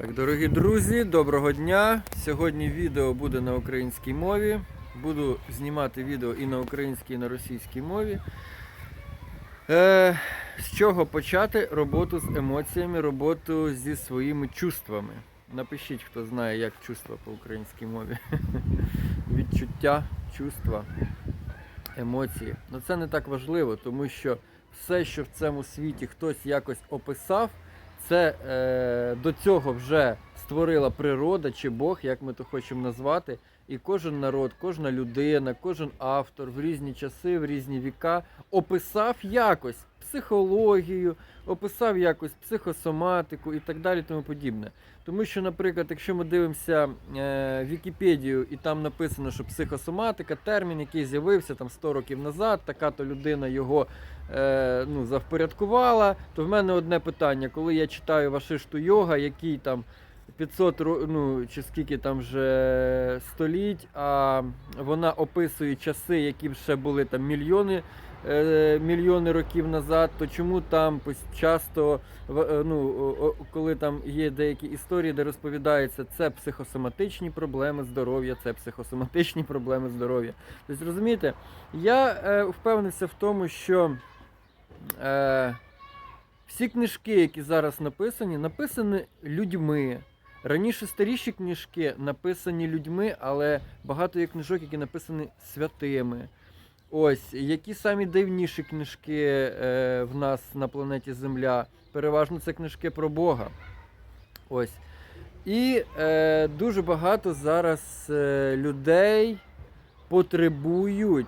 Так, дорогі друзі, доброго дня. Сьогодні відео буде на українській мові. Буду знімати відео і на українській, і на російській мові. Е, з чого почати роботу з емоціями, роботу зі своїми чувствами. Напишіть, хто знає, як чувства по українській мові. Відчуття, чувства, емоції. Ну це не так важливо, тому що все, що в цьому світі хтось якось описав, це е, до цього вже створила природа чи Бог, як ми то хочемо назвати. І кожен народ, кожна людина, кожен автор в різні часи, в різні віка описав якось психологію, описав якось психосоматику і так далі, тому подібне. Тому що, наприклад, якщо ми дивимося е, Вікіпедію, і там написано, що психосоматика, термін, який з'явився там 100 років назад, така-то людина його е, ну, завпорядкувала, то в мене одне питання, коли я читаю Вашишту йога, який там 500 ро- ну, чи скільки там вже століть, а вона описує часи, які ще були там мільйони. Е, Мільйони років назад, то чому там часто, е, ну, коли там є деякі історії, де розповідається, це психосоматичні проблеми здоров'я, це психосоматичні проблеми здоров'я. Тобто, розумієте, я е, впевнився в тому, що е, всі книжки, які зараз написані, написані людьми. Раніше старіші книжки написані людьми, але багато є книжок, які написані святими. Ось, які самі дивніші книжки е, в нас на планеті Земля. Переважно це книжки про Бога. Ось. І е, дуже багато зараз е, людей потребують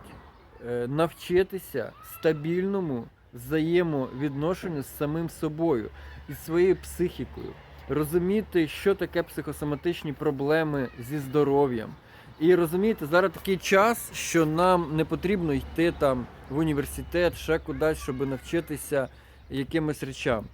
е, навчитися стабільному взаємовідношенню з самим собою і своєю психікою, розуміти, що таке психосоматичні проблеми зі здоров'ям. І розумієте, зараз такий час, що нам не потрібно йти там в університет, ще кудись, щоб навчитися якимось речам.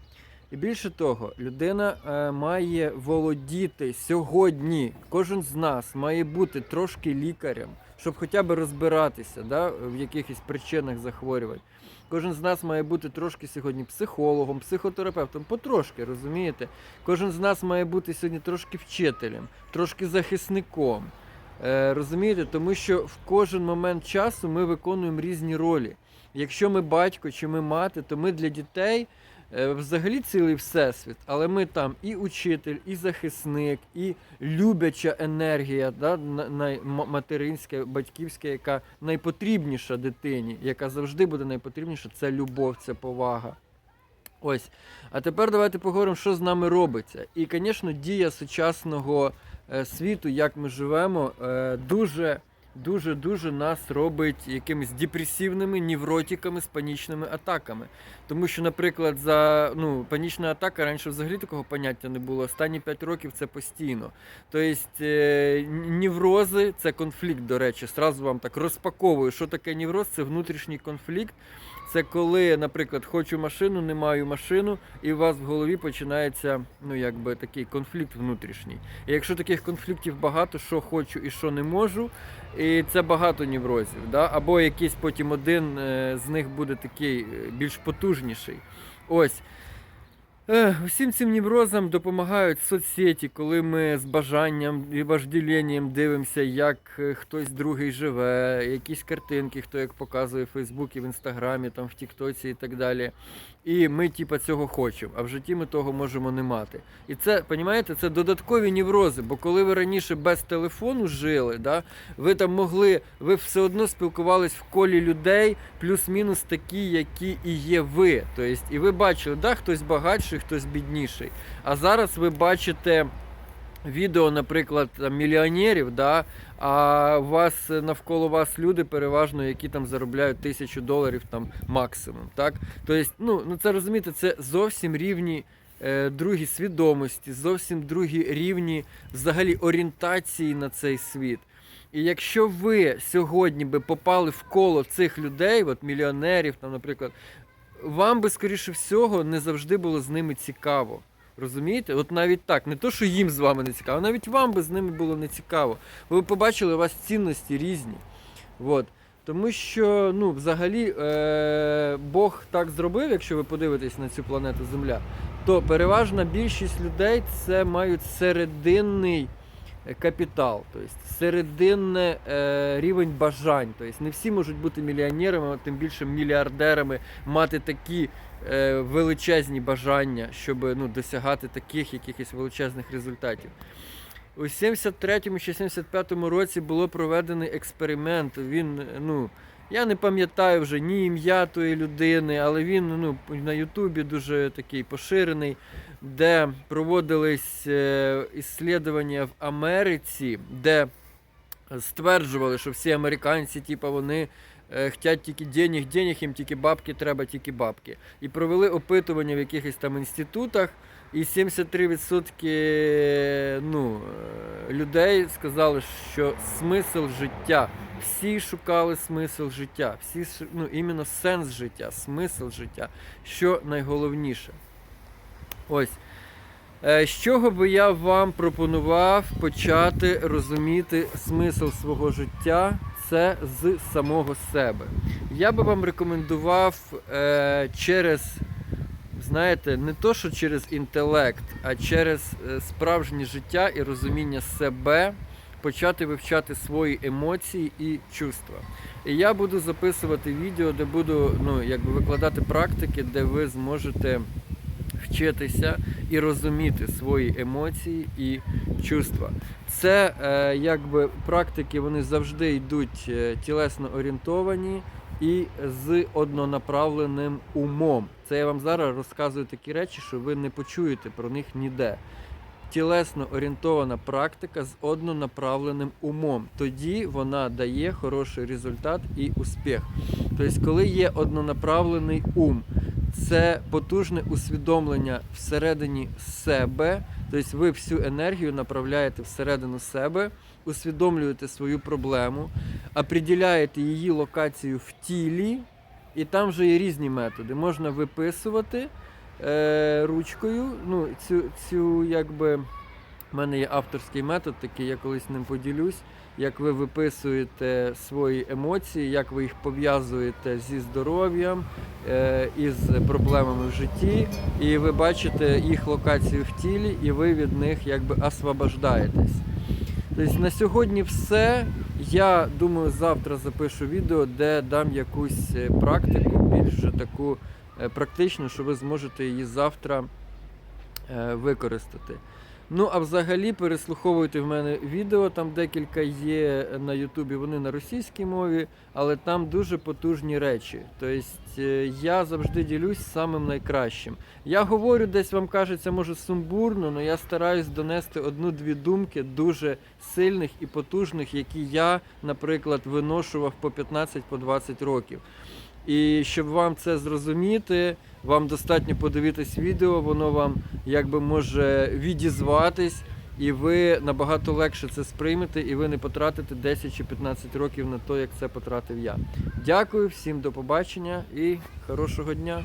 І більше того, людина е, має володіти сьогодні. Кожен з нас має бути трошки лікарем, щоб хоча б розбиратися да, в якихось причинах захворювань. Кожен з нас має бути трошки сьогодні психологом, психотерапевтом, потрошки, розумієте? Кожен з нас має бути сьогодні трошки вчителем, трошки захисником. Е, розумієте, тому що в кожен момент часу ми виконуємо різні ролі. Якщо ми батько чи ми мати, то ми для дітей е, взагалі цілий всесвіт, але ми там і учитель, і захисник, і любляча енергія, да, на- най- материнська, батьківська, яка найпотрібніша дитині, яка завжди буде найпотрібніша, це любов, це повага. Ось. А тепер давайте поговоримо, що з нами робиться. І, звісно, дія сучасного світу, як ми живемо, е, дуже. Дуже дуже нас робить якимись депресивними невротиками з панічними атаками. Тому що, наприклад, за ну, панічна атака раніше взагалі такого поняття не було. Останні 5 років це постійно. Тобто е, неврози це конфлікт, до речі. Сразу вам так розпаковую, що таке невроз, це внутрішній конфлікт. Це коли, наприклад, хочу машину, не маю машину, і у вас в голові починається ну, якби такий конфлікт внутрішній. І якщо таких конфліктів багато, що хочу і що не можу, і це багато неврозів. Да? Або якийсь потім один е, з них буде такий е, більш потужніший. Ось. Усім цим неврозам допомагають соцсеті, коли ми з бажанням і вожделенням дивимося, як е, хтось другий живе, якісь картинки, хто як показує в Фейсбуці, в Інстаграмі, там в Тіктоці і так далі. І ми, типа, цього хочемо, а в житті ми того можемо не мати. І це, розумієте, це додаткові неврози, бо коли ви раніше без телефону жили, да, ви там могли, ви все одно спілкувались в колі людей, плюс-мінус такі, які і є ви. Тобто, і ви бачили, да, хтось багатший, хтось бідніший. А зараз ви бачите відео, наприклад, мільйонерів, да, а вас е, навколо вас люди переважно, які там заробляють тисячу доларів там максимум. Так? Тобто, ну, ну це розумієте, це зовсім рівні. е, Другі свідомості, зовсім другі рівні взагалі орієнтації на цей світ. І якщо ви сьогодні би попали в коло цих людей, от мільйонерів, там, наприклад, вам би, скоріше всього, не завжди було з ними цікаво. Розумієте? От навіть так, не то, що їм з вами не цікаво, навіть вам би з ними було не цікаво. Ви побачили, у вас цінності різні. От. Тому що, ну, взагалі, е- Бог так зробив, якщо ви подивитесь на цю планету Земля, то переважна більшість людей це мають серединний е, капітал, тобто серединний е, рівень бажань. Тобто не всі можуть бути мільйонерами, а тим більше мільярдерами, мати такі величезні бажання, щоб ну, досягати таких якихось величезних результатів. У 73-му чи 75-му році було проведений експеримент. Він, ну, я не пам'ятаю вже ні ім'я тої людини, але він ну, на Ютубі дуже такий поширений, де проводились е, іслідування в Америці, де стверджували, що всі американці, типу, вони е, хотять тільки денег, денег, їм тільки бабки, треба тільки бабки. І провели опитування в якихось там інститутах, і 73% ну, е, людей сказали, що смисл життя. Всі шукали смисл життя, всі ну, іменно сенс життя, смисл життя, що найголовніше. Ось. Е, З чого би я вам пропонував почати розуміти смисл свого життя, це з самого себе. Я би вам рекомендував е, через, знаєте, не то, що через інтелект, а через е, справжнє життя і розуміння себе почати вивчати свої емоції і чувства. І я буду записувати відео, де буду ну, якби викладати практики, де ви зможете вчитися і розуміти свої емоції і чувства. Це е, якби практики вони завжди йдуть е, тілесно орієнтовані і з однонаправленим умом. Це я вам зараз розказую такі речі, що ви не почуєте про них ніде. Тілесно орієнтована практика з однонаправленим умом. Тоді вона дає хороший результат і успіх. Тобто, коли є однонаправлений ум, це потужне усвідомлення всередині себе. Тобто ви всю енергію направляєте всередину себе, усвідомлюєте свою проблему, определяєте її локацію в тілі, і там вже є різні методи. Можна виписувати е, ручкою. Ну, цю, цю якби. В мене є авторський метод, такий я колись ним поділюсь. Як ви виписуєте свої емоції, як ви їх пов'язуєте зі здоров'ям, е, із проблемами в житті, і ви бачите їх локацію в тілі, і ви від них якби освобождаєтесь. Тобто на сьогодні все. Я думаю, завтра запишу відео, де дам якусь е, практику, більш таку е, практичну, що ви зможете її завтра використати. Ну, а взагалі переслуховуйте в мене відео, там декілька є на Ютубі, вони на російській мові, але там дуже потужні речі. Тобто е, я завжди ділюсь самим найкращим. Я говорю, десь вам кажеться, може сумбурно, але я стараюсь донести одну-дві думки дуже сильних і потужних, які я, наприклад, виношував по 15-20 років. І щоб вам це зрозуміти, вам достатньо подивитись відео, воно вам якби може відізватись, і ви набагато легше це сприймете, і ви не потратите 10 чи 15 років на те, як це потратив я. Дякую всім до побачення і хорошого дня!